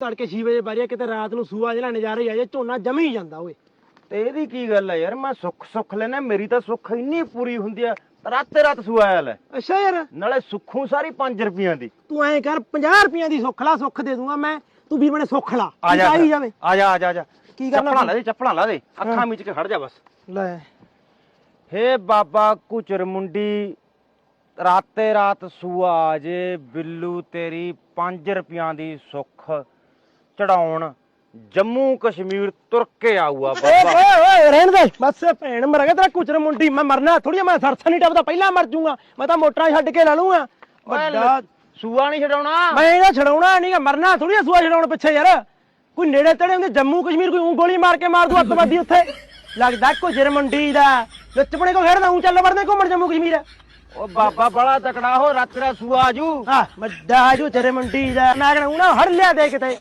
ਤੜਕੇ 6 ਵਜੇ ਬਾਰੀਆ ਕਿਤੇ ਰਾਤ ਨੂੰ ਸੂਆ ਜਿਹੜਾ ਨਜ਼ਾਰੇ ਆ ਜੇ ਝੋਨਾ ਜਮੀ ਜਾਂਦਾ ਓਏ। ਤੇ ਇਹਦੀ ਕੀ ਗੱਲ ਹੈ ਯਾਰ ਮੈਂ ਸੁੱਖ ਸੁੱਖ ਲੈਣਾ ਮੇਰੀ ਤਾਂ ਸੁੱਖ ਇੰਨੀ ਪੂਰੀ ਹੁੰਦੀ ਆ ਰਾਤੇ ਰਾਤ ਸੁਆਇਆ ਲੈ। ਅੱਛਾ ਯਾਰ। ਨਾਲੇ ਸੁੱਖੂ ਸਾਰੀ 5 ਰੁਪਈਆਂ ਦੀ। ਤੂੰ ਐਂ ਕਰ 50 ਰੁਪਈਆਂ ਦੀ ਸੁੱਖ ਲਾ ਸੁੱਖ ਦੇ ਦੂੰਗਾ ਮੈਂ ਤੂੰ ਵੀਰ ਬਣੇ ਸੁੱਖ ਲਾ ਆ ਜਾ ਆਈ ਫਿਰ। ਜਾਵੇ। ਆ ਜਾ ਆ ਜਾ ਆ ਜਾ। ਕੀ ਕਰਨਾ ਚੱਪਲਾਂ ਲਾ ਦੇ ਚੱਪਲਾਂ ਲਾ ਦੇ ਅੱਖਾਂ ਮੀਚ ਕੇ ਖੜ ਜਾ ਬਸ। ਲੈ। ਹੇ ਬਾਬਾ ਕੁਚਰ ਮੁੰਡੀ ਰਾਤੇ ਰਾਤ ਸੂਆ ਆ ਜੇ ਬਿੱਲੂ ਤੇਰੀ 5 ਰੁਪਈਆਂ ਦੀ ਸੁੱਖ ਚੜਾਉਣ ਜੰਮੂ ਕਸ਼ਮੀਰ ਤੁਰ ਕੇ ਆਊਗਾ ਓਏ ਬਾਬਾ। ਓਏ ਓਏ ਰਹਿਣ ਦੇ। ਬਸ ਭੈਣ ਮਰ ਗਿਆ ਤੇਰਾ ਕੁਚਰ ਮੁੰਡੀ ਮੈਂ ਮਰਨਾ ਥੋੜੀ ਮੈਂ ਸਰਸਾ ਨਹੀਂ ਟੱਪਦਾ ਪਹਿਲਾਂ ਮਰ ਜਾਊਂਗਾ ਮੈਂ ਤਾਂ ਮੋਟਰਾਂ ਛੱਡ ਕੇ ਲਾ ਲੂੰਗਾ ਵੱਡਾ ਸੂਆ ਨਹੀਂ ਛਡਾਉਣਾ। ਮੈਂ ਇਹਦਾ ਛਡਾਉਣਾ ਨਹੀਂਗਾ ਮਰਨਾ ਥੋੜੀ ਸੂਆ ਛਡਾਉਣ ਪਿੱਛੇ ਯਾਰ। ਕੋਈ ਨੇੜੇ ਤੇੜੇ ਹੁੰਦੇ ਜੰਮੂ ਕਸ਼ਮੀਰ ਕੋਈ ਊਂ ਗੋਲੀ ਮਾਰ ਕੇ ਮਾਰ ਦੂ ਅੱਤਵਾਦੀ ਉੱਥੇ। ਲੱਗਦਾ ਕੁਚਰ ਮੰਡੀ ਦਾ। ਵਿੱਚ ਬਣੇ ਕੋ ਖੇਡਦਾ ਊਂ ਚੱਲ ਵੜਦੇ ਘੁੰਮਣ ਜੰਮੂ ਕਸ਼ਮੀਰ। ਉਹ ਬਾਬਾ ਬੜਾ ਤਕੜਾ ਹੋ ਰਾਤ ਰਾਤ ਸੂਆ ਆਜੂ ਹਾਂ ਵੱਡਾ ਜੋ ਤੇਰੇ ਮੰਡੀ ਦਾ। ਮੈਂ ਕਹਿੰਦਾ ਉਹਨਾਂ ਹੜ ਲਿਆ ਦੇ ਕਿਤੇ।